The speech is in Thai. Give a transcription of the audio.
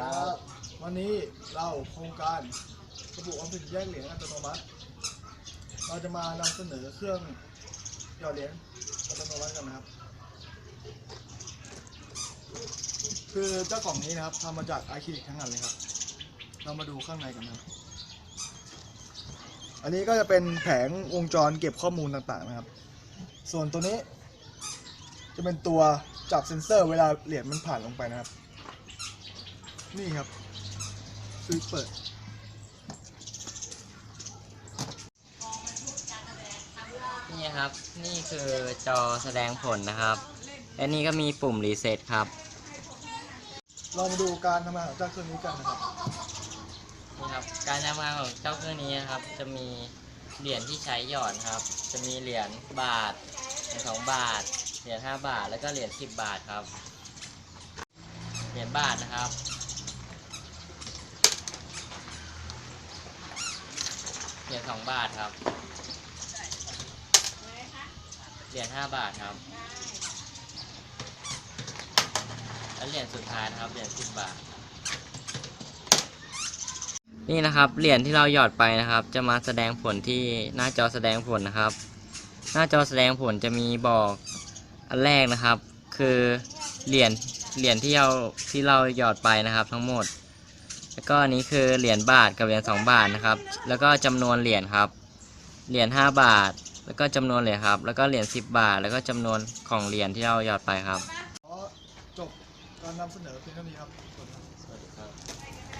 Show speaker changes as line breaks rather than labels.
ครับ วันนี้เราโครงการระปุออมสินแยกเหรียญอัตโนมัติ เราจะมานำเสนอเครื่องหยอดเหรียญอัตโนมัติกันนะครับ คือเจ้ากล่องนี้นะครับทำมาจากอะคริลิกทั้งนั้นเลยครับ เรามาดูข้างในกันนะครับ อันนี้ก็จะเป็นแผงวงจรเก็บข้อมูลต่างๆนะครับ ส่วนตัวนี้ จะเป็นตัวจับเซ็นเซอร์เวลาเหรียญมันผ่านลงไปนะครับ นี่ครับคือเปิด
นี่ครับ นี่คือจอแสดงผลนะครับ และนี่ก็มีปุ่มรีเซ็ตครับ
เรามาดูการทำงานของเจ้าเครื่องนี้กันนะครับ
นี่ครับ การทำงานของเจ้าเครื่องนี้นะครับ จะมีเหรียญที่ใช้หยอดครับ จะมีเหรียญบาทเหรียญสองบาท เหรียญห้าบาท แล้วก็เหรียญสิบบาทครับ เหรียญบาทนะครับ เหรียญสองบาทครับ เหรียญห้าบาทครับ และเหรียญสุดท้ายนะครับ เหรียญสิบบาท นี่นะครับ เหรียญที่เราหยอดไปนะครับ จะมาแสดงผลที่หน้าจอแสดงผลนะครับ หน้าจอแสดงผลจะมีบอกอันแรกนะครับ คือเหรียญ เหรียญที่เราที่เราหยอดไปนะครับ ทั้งหมด แล้วก็นี้คือเหรียญบาทกับเหรียญ2บาทนะครับ แล้วก็จำนวนเหรียญครับ เหรียญ5บาท แล้วก็จำนวนเหรียญครับ แล้วก็เหรียญ10 บาท แล้วก็จำนวนของเหรียญที่เราหยอดไปครับ
จบการนำเสนอเพียงเท่านี้ครับ